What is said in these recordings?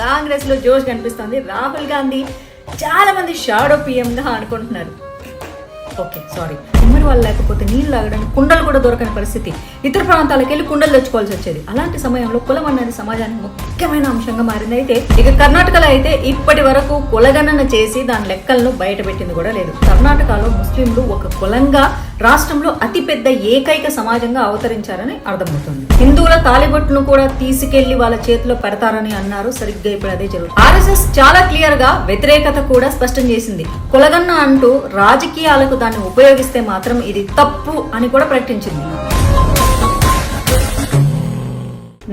కాంగ్రెస్లో జోష్ కనిపిస్తుంది. రాహుల్ గాంధీ చాలా మంది షాడో పిఎం గా అనుకుంటున్నారు. Okay sorry. కుమ్మరి వాళ్ళు లేకపోతే నీళ్ళు తాగడానికి కుండలు కూడా దొరకని పరిస్థితి. ఇతర ప్రాంతాలకు వెళ్ళి కుండలు తెచ్చుకోవాల్సి వచ్చేది. అలాంటి సమయంలో కులం అనేది సమాజానికి ముఖ్యమైన అంశంగా మారింది. అయితే ఇక కర్ణాటకలో అయితే ఇప్పటి వరకు కులగణన చేసి దాని లెక్కలను బయటపెట్టింది కూడా లేదు. కర్ణాటకలో ముస్లింలు ఒక కులంగా రాష్ట్రంలో అతిపెద్ద ఏకైక సమాజంగా అవతరించారని అర్థమవుతుంది. హిందువుల తాలిబొట్టును కూడా తీసుకెళ్ళి వాళ్ళ చేతిలో పెడతారని అన్నారు. సరిగ్గా ఇప్పుడు అదే జరుగుతుంది. ఆర్ఎస్ఎస్ చాలా క్లియర్గా వ్యతిరేకత కూడా స్పష్టం చేసింది. కులగన్న అంటూ రాజకీయాలకు దాన్ని ఉపయోగిస్తే మాత్రం ఇది తప్పు అని కూడా ప్రకటించింది.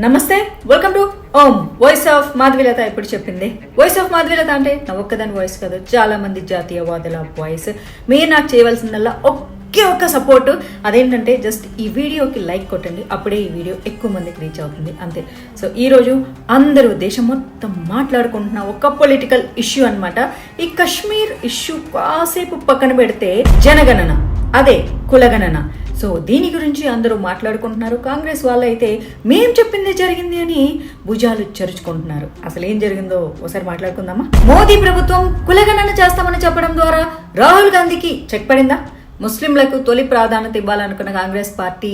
నమస్తే welcome to Om voice of Madhavilatha ఇప్పుడు చెప్పింది. వాయిస్ ఆఫ్ మాధవిలత అంటే నా ఒక్కదాని వాయిస్ కాదు చాలా మంది జాతీయవాదుల వాయిస్ మీరు నాకు చేయవలసిందల్లా ఒకే ఒక్క సపోర్ట్ అదేంటంటే జస్ట్ ఈ వీడియోకి లైక్ కొట్టండి అప్పుడే ఈ వీడియో ఎక్కువ మందికి రీచ్ అవుతుంది అంతే. సో ఈరోజు అందరూ దేశం మొత్తం మాట్లాడుకుంటున్న ఒక పొలిటికల్ ఇష్యూ అనమాట ఈ కశ్మీర్ ఇష్యూ కాసేపు పక్కన పెడితే జనగణన. అదే కులగణన. సో దీని గురించి అందరూ మాట్లాడుకుంటున్నారు. కాంగ్రెస్ వాళ్ళు అయితే మేం చెప్పింది జరిగింది అని భుజాలు చరుచుకుంటున్నారు. అసలు ఏం జరిగిందో ఒకసారి మాట్లాడుకుందామా? మోదీ ప్రభుత్వం కులగణన చేస్తామని చెప్పడం ద్వారా రాహుల్ గాంధీకి చెక్ పడిందా? ముస్లింలకు తొలి ప్రాధాన్యత ఇవ్వాలనుకున్న కాంగ్రెస్ పార్టీ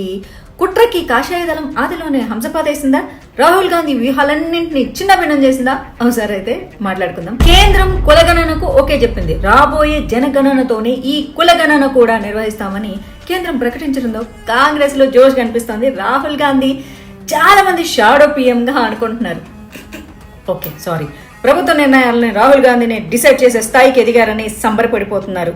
కుట్రకి కాషాయ దళం ఆదిలోనే హంసపాతేసిందా రాహుల్ గాంధీ వ్యూహాలన్నింటినీ చిన్న భిన్నం చేసిందా ఒకసారి అయితే మాట్లాడుకుందాం. కేంద్రం కులగణనకు ఓకే చెప్పింది. రాబోయే జనగణనతోనే ఈ కులగణన కూడా నిర్వహిస్తామని కేంద్రం ప్రకటించడంలో కాంగ్రెస్లో జోష్ కనిపిస్తోంది. రాహుల్ గాంధీ చాలా మంది షాడో పిఎం గా అనుకుంటున్నారు. Okay sorry. ప్రభుత్వ నిర్ణయాలను రాహుల్ గాంధీని డిసైడ్ చేసే స్థాయికి ఎదిగారని సంబరపడిపోతున్నారు.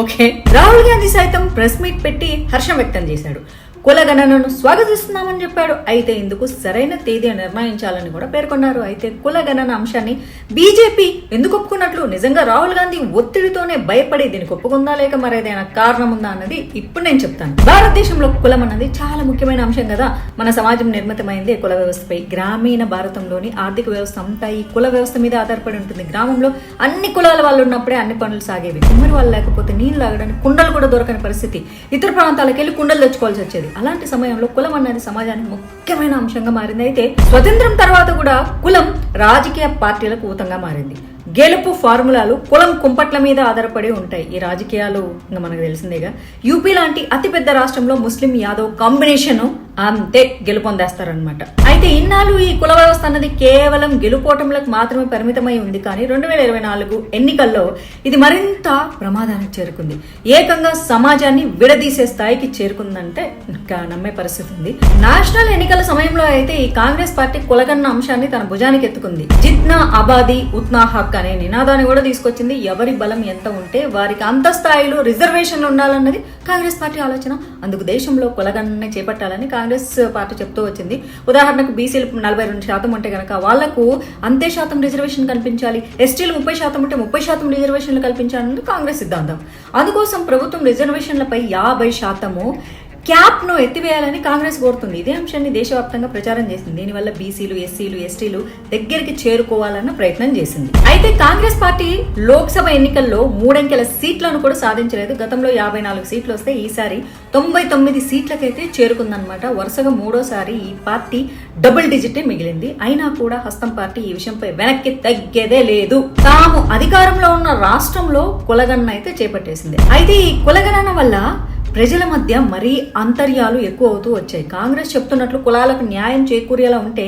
ఓకే. రాహుల్ గాంధీ సైతం ప్రెస్ మీట్ పెట్టి హర్షం వ్యక్తం చేశాడు. కులగణనను స్వాగతిస్తున్నామని చెప్పాడు. అయితే ఇందుకు సరైన తేదీ నిర్ణయించాలని కూడా పేర్కొన్నారు. అయితే కులగణన అంశాన్ని బీజేపీ ఎందుకు ఒప్పుకున్నట్లు? నిజంగా రాహుల్ గాంధీ ఒత్తిడితోనే భయపడి దీనికి ఒప్పుకుందా లేక మరేదైనా కారణం ఉందా అన్నది ఇప్పుడు నేను చెప్తాను. భారతదేశంలో కులం అన్నది చాలా ముఖ్యమైన అంశం కదా. మన సమాజం నిర్మితమైంది కుల వ్యవస్థపై. గ్రామీణ భారతంలోని ఆర్థిక వ్యవస్థ అంతా ఈ కుల వ్యవస్థ మీద ఆధారపడి ఉంటుంది. గ్రామంలో అన్ని కులాల వాళ్ళు ఉన్నప్పుడే అన్ని పనులు సాగేవి. కుమ్మరి వాళ్ళు లేకపోతే నీళ్ళు తాగడానికి కుండలు కూడా దొరకని పరిస్థితి. ఇతర ప్రాంతాలకు వెళ్ళి కుండలు తెచ్చుకోవాల్సి వచ్చేది. అలాంటి సమయంలో కులం అన్నది సమాజానికి ముఖ్యమైన అంశంగా మారింది. అయితే స్వతంత్రం తర్వాత కూడా కులం రాజకీయ పార్టీలకు ఊతంగా మారింది. గెలుపు ఫార్ములాలు కులం కుంపట్ల మీద ఆధారపడి ఉంటాయి. ఈ రాజకీయాలు ఇంకా మనకు తెలిసిందేగా. యూపీ లాంటి అతిపెద్ద రాష్ట్రంలో ముస్లిం యాదవ్ కాంబినేషన్ అంతే గెలుపొందేస్తారనమాట అయితే ఇన్నాళ్ళు ఈ కుల వ్యవస్థ అన్నది కేవలం గెలుపోటములకు మాత్రమే పరిమితమై ఉంది కానీ రెండు వేల ఇరవై నాలుగు ఎన్నికల్లో ఇది మరింత ప్రమాదానికి చేరుకుంది. ఏకంగా సమాజాన్ని విడదీసే స్థాయికి చేరుకుందంటే ఇంకా నమ్మే పరిస్థితి ఉంది. నేషనల్ ఎన్నికల సమయంలో అయితే ఈ కాంగ్రెస్ పార్టీ కులగన్న అంశాన్ని తన భుజానికి ఎత్తుకుంది. జిత్నా అబాది ఉత్నా హక్ అనే నినాదాన్ని కూడా తీసుకొచ్చింది. ఎవరి బలం ఎంత ఉంటే వారికి అంత స్థాయిలో రిజర్వేషన్లు ఉండాలన్నది కాంగ్రెస్ పార్టీ ఆలోచన. అందుకు దేశంలో కులగణనే చేపట్టాలని కాంగ్రెస్ పార్టీ చెప్తూ వచ్చింది. ఉదాహరణకు బీసీలు నలభై రెండు శాతం ఉంటే కనుక వాళ్ళకు అంతే శాతం రిజర్వేషన్ కల్పించాలి. ఎస్టీలు ముప్పై శాతం ఉంటే ముప్పై శాతం రిజర్వేషన్లు కల్పించాలన్నది కాంగ్రెస్ సిద్ధాంతం. అందుకోసం ప్రభుత్వం రిజర్వేషన్లపై యాభై శాతము క్యాప్ను ఎత్తివేయాలని కాంగ్రెస్ కోరుతుంది. ఇదే అంశాన్ని దేశవ్యాప్తంగా ప్రచారం చేసింది. దీనివల్ల బీసీలు ఎస్సీలు ఎస్టీలు దగ్గరికి చేరుకోవాలన్న ప్రయత్నం చేసింది. అయితే కాంగ్రెస్ పార్టీ లోక్సభ ఎన్నికల్లో మూడంకెల సీట్లను కూడా సాధించలేదు. గతంలో యాభై నాలుగు సీట్లు వస్తే ఈసారి తొంభై తొమ్మిది సీట్లకైతే చేరుకుందనమాట వరుసగా మూడోసారి ఈ పార్టీ డబుల్ డిజిటే మిగిలింది. అయినా కూడా హస్తం పార్టీ ఈ విషయంపై వెనక్కి తగ్గేదే లేదు. తాము అధికారంలో ఉన్న రాష్ట్రంలో కులగణన అయితే చేపట్టేసింది. అయితే ఈ కులగణన వల్ల ప్రజల మధ్య మరీ అంతర్యాలు ఎక్కువ అవుతూ వచ్చాయి. కాంగ్రెస్ చెప్తున్నట్లు కులాలకు న్యాయం చేకూరేలా ఉంటే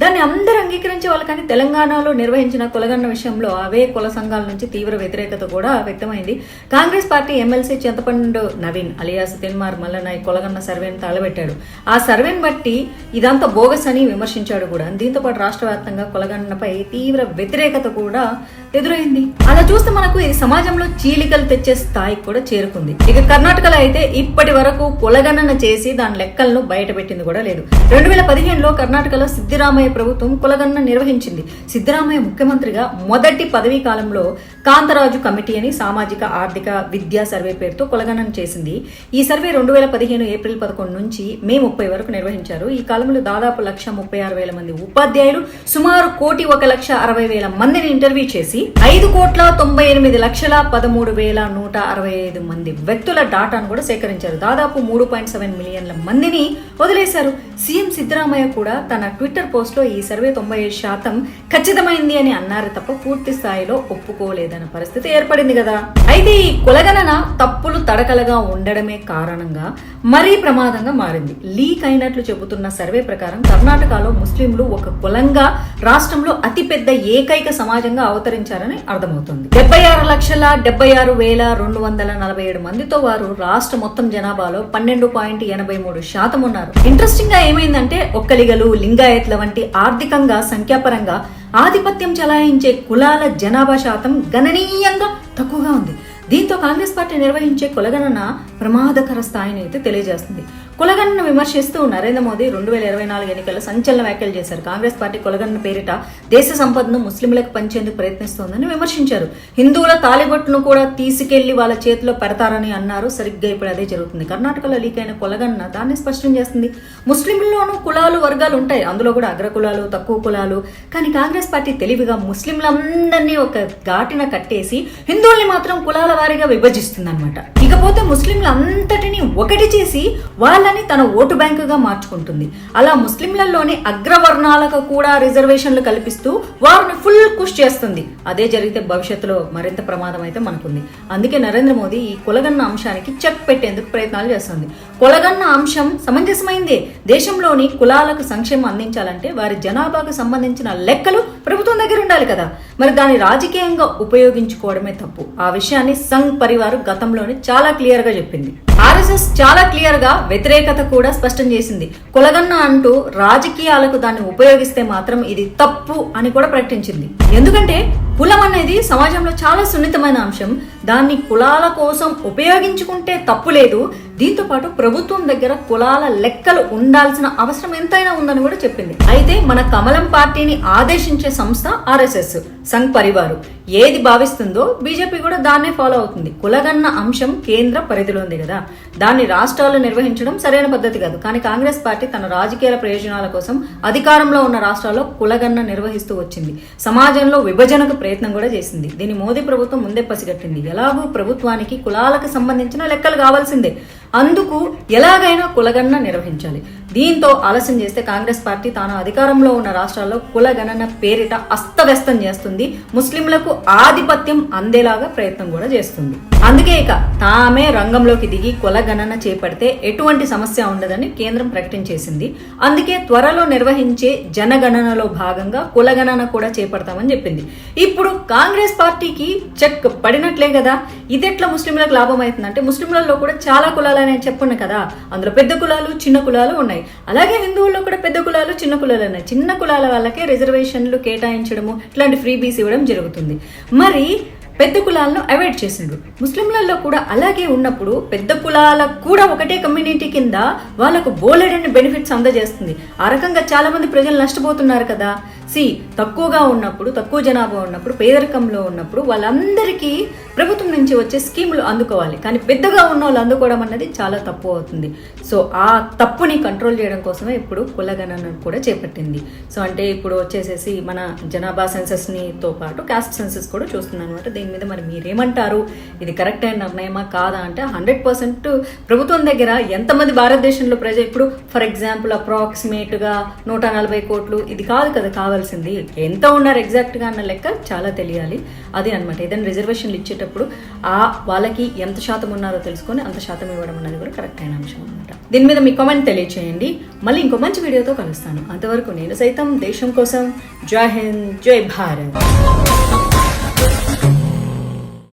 దాన్ని అందరూ అంగీకరించే వాళ్ళు కానీ తెలంగాణలో నిర్వహించిన కులగన్న విషయంలో అవే కుల సంఘాల నుంచి తీవ్ర వ్యతిరేకత కూడా వ్యక్తమైంది. Congress party MLC Chintapandu Naveen alias Teenmar Mallanna కులగన్న సర్వేను తగలబెట్టాడు ఆ సర్వేను బట్టి ఇదంతా బోగస్ అని విమర్శించాడు కూడా. దీంతో పాటు రాష్ట్ర వ్యాప్తంగా కులగన్నపై తీవ్ర వ్యతిరేకత కూడా ఎదురైంది. అలా చూస్తే మనకు ఇది సమాజంలో చీలికలు తెచ్చే స్థాయికి కూడా చేరుకుంది. ఇక కర్ణాటకలో అయితే ఇప్పటి వరకు కులగణన చేసి దాని లెక్కలను బయటపెట్టింది కూడా లేదు. రెండు వేల పదిహేనులో కర్ణాటకలో సిద్దిరామయ్య ప్రభుత్వం కులగణన నిర్వహించింది. సిద్దిరామయ్య ముఖ్యమంత్రిగా మొదటి పదవీ కాలంలో కాంతరాజు కమిటీ అని సామాజిక ఆర్థిక విద్యా సర్వే పేరుతో కొలగణన చేసింది. ఈ సర్వే రెండు వేల పదిహేను ఏప్రిల్ పదకొండు నుంచి మే ముప్పై వరకు నిర్వహించారు. ఈ కాలంలో దాదాపు లక్ష ముప్పై ఆరు వేల మంది ఉపాధ్యాయులు సుమారు కోటి ఒక లక్ష అరవై వేల మందిని ఇంటర్వ్యూ చేసి ఐదు కోట్ల తొంభై ఎనిమిది లక్షల పదమూడు వేల నూట అరవై ఐదు మంది వ్యక్తుల డాటాను కూడా సేకరించారు. దాదాపు మూడు పాయింట్ సెవెన్ మిలియన్ల మందిని వదిలేశారు. సీఎం సిద్ధరామయ్య కూడా తన ట్విట్టర్ పోస్ట్లో ఈ సర్వే తొంభై ఐదు శాతం ఖచ్చితమైంది అని అన్నారు తప్ప పూర్తి స్థాయిలో ఒప్పుకోలేదు. లేదన్న పరిస్థితి ఏర్పడింది కదా? అయితే ఈ కులగణన తప్పులు తడకలగా ఉండడమే కారణంగా మరీ ప్రమాదంగా మారింది. లీక్ అయినట్లు చెబుతున్న సర్వే ప్రకారం కర్ణాటకలో ముస్లింలు ఒక కులంగా రాష్ట్రంలో అతిపెద్ద ఏకైక సమాజంగా అవతరించారని అర్థమవుతుంది. డెబ్బై ఆరు లక్షల డెబ్బై ఆరు వేల రెండు వందల నలభై ఏడు మందితో వారు రాష్ట్ర మొత్తం జనాభాలో పన్నెండు పాయింట్ ఎనభై మూడు శాతం ఉన్నారు. ఇంట్రెస్టింగ్గా ఏమైందంటే ఒక్కలిగలు లింగాయత్ల వంటి ఆర్థికంగా సంఖ్యాపరంగా ఆధిపత్యం చలాయించే కులాల జనాభా శాతం గణనీయంగా తక్కువగా ఉంది. దీంతో కాంగ్రెస్ పార్టీ నిర్వహించే కులగణన ప్రమాదకర స్థాయిని అయితే తెలియజేస్తుంది. కులగణన విమర్శిస్తూ నరేంద్ర మోదీ రెండు వేల ఇరవై నాలుగు ఎన్నికల్లో సంచలన వ్యాఖ్యలు చేశారు. కాంగ్రెస్ పార్టీ కులగన్న పేరిట దేశ సంపదను ముస్లింలకు పంచేందుకు ప్రయత్నిస్తోందని విమర్శించారు. హిందువుల తాలిబొట్టును కూడా తీసుకెళ్ళి వాళ్ళ చేతిలో పెడతారని అన్నారు. సరిగ్గా ఇప్పుడు అదే జరుగుతుంది. కర్ణాటకలో లీక్ అయిన కులగన్న దాన్ని స్పష్టం చేస్తుంది. ముస్లింల్లోనూ కులాలు వర్గాలు ఉంటాయి. అందులో కూడా అగ్ర కులాలు తక్కువ కులాలు. కానీ కాంగ్రెస్ పార్టీ తెలివిగా ముస్లింలందరినీ ఒక ఘాటిన కట్టేసి హిందువుల్ని మాత్రం కులాల వారీగా విభజిస్తుంది అనమాట ఇకపోతే అంతటి ఒకటి చేసి వాళ్ళని తన ఓటు బ్యాంకుగా మార్చుకుంటుంది. అలా ముస్లింలలోని అగ్రవర్ణాలకు కూడా రిజర్వేషన్లు కల్పిస్తూ వారిని ఫుల్ కుష్ చేస్తుంది. అదే జరిగితే భవిష్యత్తులో మరింత ప్రమాదం అయితే మనకుంది. అందుకే నరేంద్ర మోదీ ఈ కులగన్న అంశానికి చెక్ పెట్టేందుకు ప్రయత్నాలు చేస్తుంది. కులగన్న అంశం సమంజసమైందే. దేశంలోని కులాలకు సంక్షేమం అందించాలంటే వారి జనాభాకు సంబంధించిన లెక్కలు ప్రభుత్వం దగ్గర ఉండాలి కదా. మరి దాన్ని రాజకీయంగా ఉపయోగించుకోవడమే తప్పు. ఆ విషయాన్ని సంఘ్ పరివారు గతంలోనే చాలా క్లియర్గా చెప్పింది. ఆర్ఎస్ఎస్ చాలా క్లియర్గా వ్యతిరేకత కూడా స్పష్టం చేసింది. కులగన్న అంటూ రాజకీయాలకు దాన్ని ఉపయోగిస్తే మాత్రం ఇది తప్పు అని కూడా ప్రకటించింది. ఎందుకంటే కులం అనేది సమాజంలో చాలా సున్నితమైన అంశం. దాన్ని కులాల కోసం ఉపయోగించుకుంటే తప్పు లేదు దీంతో పాటు ప్రభుత్వం దగ్గర కులాల లెక్కలు ఉండాల్సిన అవసరం ఎంతైనా ఉందని కూడా చెప్పింది. అయితే మన కమలం పార్టీని ఆదేశించే సంస్థ ఆర్ఎస్ఎస్ సంఘ్ పరివారు. ఏది భావిస్తుందో బీజేపీ కూడా దాన్నే ఫాలో అవుతుంది. కులగన్న అంశం కేంద్ర పరిధిలో ఉంది కదా. దాన్ని రాష్ట్రాలు నిర్వహించడం సరైన పద్ధతి కాదు. కానీ కాంగ్రెస్ పార్టీ తన రాజకీయ ప్రయోజనాల కోసం అధికారంలో ఉన్న రాష్ట్రాల్లో కులగన్న నిర్వహిస్తూ వచ్చింది. సమాజంలో విభజనకు ప్రయత్నం కూడా చేసింది. దీన్ని మోదీ ప్రభుత్వం ముందే పసిగట్టింది. ఎలాగూ ప్రభుత్వానికి కులాలకు సంబంధించిన లెక్కలు కావాల్సిందే. అందుకు ఎలాగైనా కులగణన నిర్వహించాలి. దీంతో ఆలస్యం చేస్తే కాంగ్రెస్ పార్టీ తాను అధికారంలో ఉన్న రాష్ట్రాల్లో కులగణన పేరిట అస్తవ్యస్తం చేస్తుంది. ముస్లింలకు ఆధిపత్యం అందేలాగా ప్రయత్నం కూడా చేస్తుంది. అందుకే ఇక తామే రంగంలోకి దిగి కులగణన చేపడితే ఎటువంటి సమస్య ఉండదని కేంద్రం ప్రకటించేసింది అందుకే త్వరలో నిర్వహించే జనగణనలో భాగంగా కులగణన కూడా చేపడతామని చెప్పింది. ఇప్పుడు కాంగ్రెస్ పార్టీకి చెక్ పడినట్లే కదా. ఇదెట్లా ముస్లింలకు లాభం అవుతుందంటే ముస్లింలలో కూడా చాలా కులాలు అనేది చెప్పున్నాయి కదా. అందులో పెద్ద కులాలు చిన్న కులాలు ఉన్నాయి. అలాగే హిందువుల్లో కూడా పెద్ద కులాలు చిన్న కులాలు ఉన్నాయి. చిన్న కులాల వాళ్ళకే రిజర్వేషన్లు కేటాయించడము ఇట్లాంటి ఫ్రీ బీస్ ఇవ్వడం జరుగుతుంది. మరి పెద్ద కులాలను అవాయిడ్ చేసిండ్రు. ముస్లింలలో కూడా అలాగే ఉన్నప్పుడు పెద్ద కులాలకు కూడా ఒకటే కమ్యూనిటీ కింద వాళ్ళకు బోలెడని బెనిఫిట్స్ అందజేస్తుంది. ఆ రకంగా చాలా మంది ప్రజలు నష్టపోతున్నారు కదా. సి తక్కువగా ఉన్నప్పుడు తక్కువ జనాభా ఉన్నప్పుడు పేదరికంలో ఉన్నప్పుడు వాళ్ళందరికీ ప్రభుత్వం నుంచి వచ్చే స్కీములు అందుకోవాలి. కానీ పెద్దగా ఉన్న వాళ్ళు అందుకోవడం అన్నది చాలా తప్పు అవుతుంది. సో ఆ తప్పుని కంట్రోల్ చేయడం కోసమే ఇప్పుడు కులగణన కూడా చేపట్టింది. సో అంటే ఇప్పుడు వచ్చేసేసి మన జనాభా సెన్సెస్నితో పాటు కాస్ట్ సెన్సెస్ కూడా చూస్తున్నాను అనమాట దీని మీద మరి మీరేమంటారు? ఇది కరెక్ట్ అయిన నిర్ణయమా కాదా? అంటే హండ్రెడ్ పర్సెంట్ ప్రభుత్వం దగ్గర ఎంతమంది భారతదేశంలో ప్రజ ఇప్పుడు ఫర్ ఎగ్జాంపుల్ అప్రాక్సిమేట్గా నూట నలభై కోట్లు ఇది కాదు కదా కావాలి. కావాల్సింది ఎంత ఉన్నారు ఎగ్జాక్ట్గా అన్న లెక్క చాలా తెలియాలి. అదే అనమాట ఏదైనా రిజర్వేషన్లు ఇచ్చేటప్పుడు ఆ వాళ్ళకి ఎంత శాతం ఉన్నారో తెలుసుకొని అంత శాతం ఇవ్వడం అనేది కూడా కరెక్ట్ అయిన అంశం అనమాట దీని మీద మీ కామెంట్ తెలియచేయండి. మళ్ళీ ఇంకో మంచి వీడియోతో కలుస్తాను. అంతవరకు నేను సైతం దేశం కోసం. జై హింద్. జై భారత్.